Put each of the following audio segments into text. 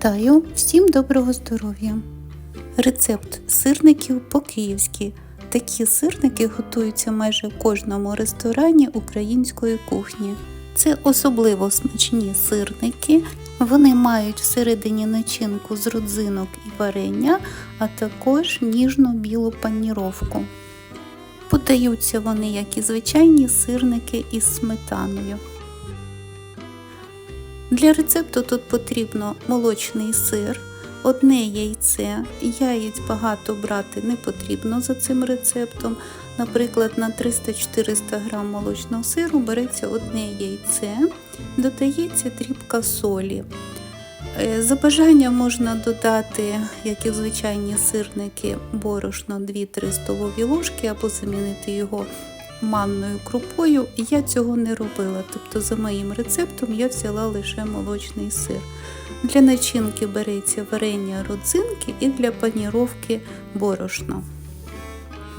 Вітаю! Всім доброго здоров'я! Рецепт сирників по-київськи. Такі сирники готуються майже в кожному ресторані української кухні. Це особливо смачні сирники. Вони мають всередині начинку з родзинок і варення, а також ніжну білу паніровку. Подаються вони, як і звичайні сирники із сметаною. Для рецепту тут потрібно молочний сир, одне яйце. Яєць багато брати не потрібно за цим рецептом. Наприклад, на 300-400 г молочного сиру береться одне яйце, додається дрібка солі. Е, За бажанням можна додати, як і звичайні сирники, борошно 2-3 столові ложки або замінити його манною крупою. Я цього не робила, тобто за моїм рецептом я взяла лише молочний сир. Для начинки береться варення родзинки і для паніровки борошно.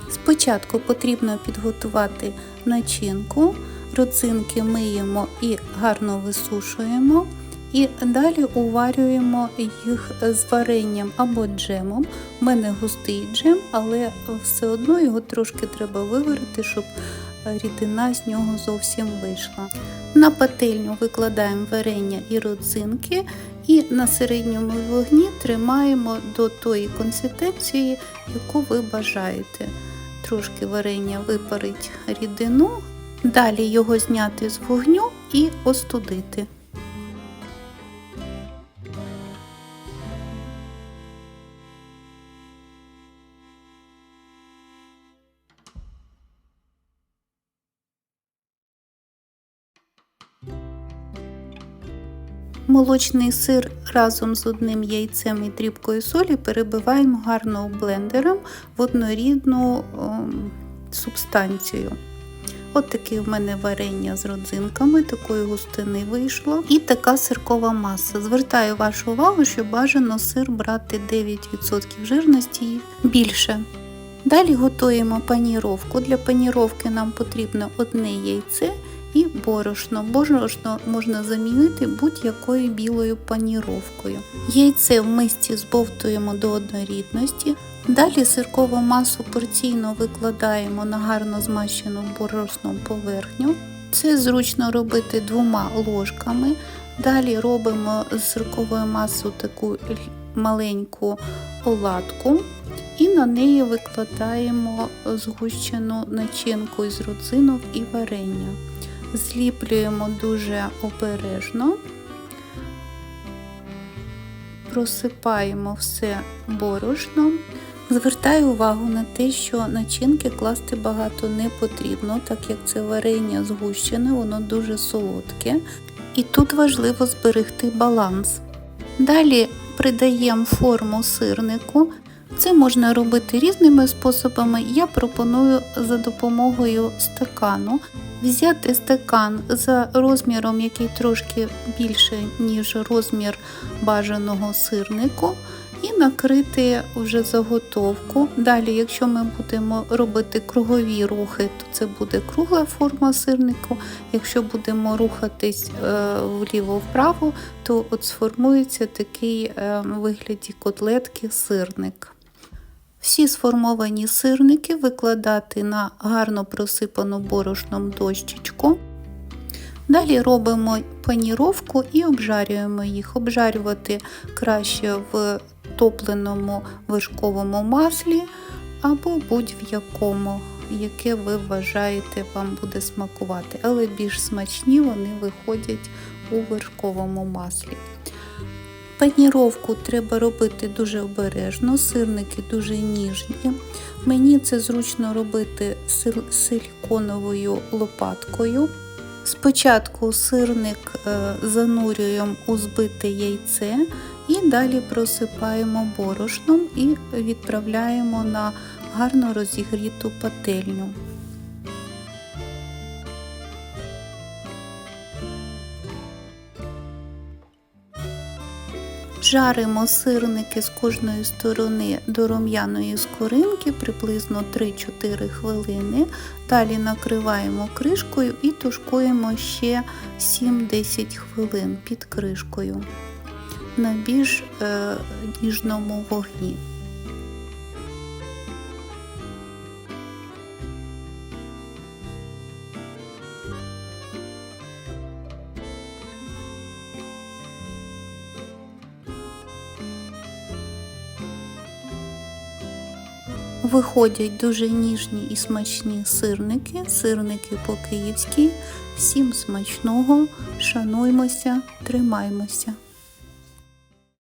Спочатку потрібно підготувати начинку, родзинки миємо і гарно висушуємо. І далі уварюємо їх з варенням або джемом. У мене густий джем, але все одно його трошки треба виварити, щоб рідина з нього зовсім вийшла. На пательню викладаємо варення і родзинки, і на середньому вогні тримаємо до тої консистенції, яку ви бажаєте. Трошки варення випарить рідину, далі його зняти з вогню і остудити. Молочний сир разом з одним яйцем і дрібкою солі перебиваємо гарно блендером в однорідну о, субстанцію. От таке в мене варення з родзинками, такої густини вийшло. І така сиркова маса. Звертаю вашу увагу, що бажано сир брати 9% жирності і більше. Далі готуємо паніровку. Для паніровки нам потрібно одне яйце і борошно. Борошно можна замінити будь-якою білою паніровкою. Яйце в мисці збовтуємо до однорідності. Далі сиркову масу порційно викладаємо на гарно змащену борошном поверхню. Це зручно робити двома ложками. Далі робимо з сирковою масою таку маленьку оладку. І на неї викладаємо згущену начинку із родзинок і варення. Зліплюємо дуже обережно, просипаємо все борошном. Звертаю увагу на те, що начинки класти багато не потрібно, так як це варення згущене, воно дуже солодке. І тут важливо зберегти баланс. Далі придаємо форму сирнику. Це можна робити різними способами. Я пропоную за допомогою стакану взяти стакан за розміром, який трошки більше, ніж розмір бажаного сирнику, і накрити вже заготовку. Далі, якщо ми будемо робити кругові рухи, то це буде кругла форма сирнику. Якщо будемо рухатись вліво-вправо, то от сформується такий в вигляді котлетки сирник. Всі сформовані сирники викладати на гарно просипану борошном дощечку. Далі робимо паніровку і обжарюємо їх. Обжарювати краще в топленому вершковому маслі або будь-в якому, яке ви вважаєте вам буде смакувати. Але більш смачні вони виходять у вершковому маслі. Паніровку треба робити дуже обережно, сирники дуже ніжні. Мені це зручно робити силіконовою лопаткою. Спочатку сирник занурюємо у збите яйце і далі просипаємо борошном і відправляємо на гарно розігріту пательню. Жаримо сирники з кожної сторони до рум'яної скоринки приблизно 3-4 хвилини. Далі накриваємо кришкою і тушкуємо ще 7-10 хвилин під кришкою. на більш е, ніжному вогні. Виходять дуже ніжні і смачні сирники, сирники по-київськи. Всім смачного, шануймося, тримаймося.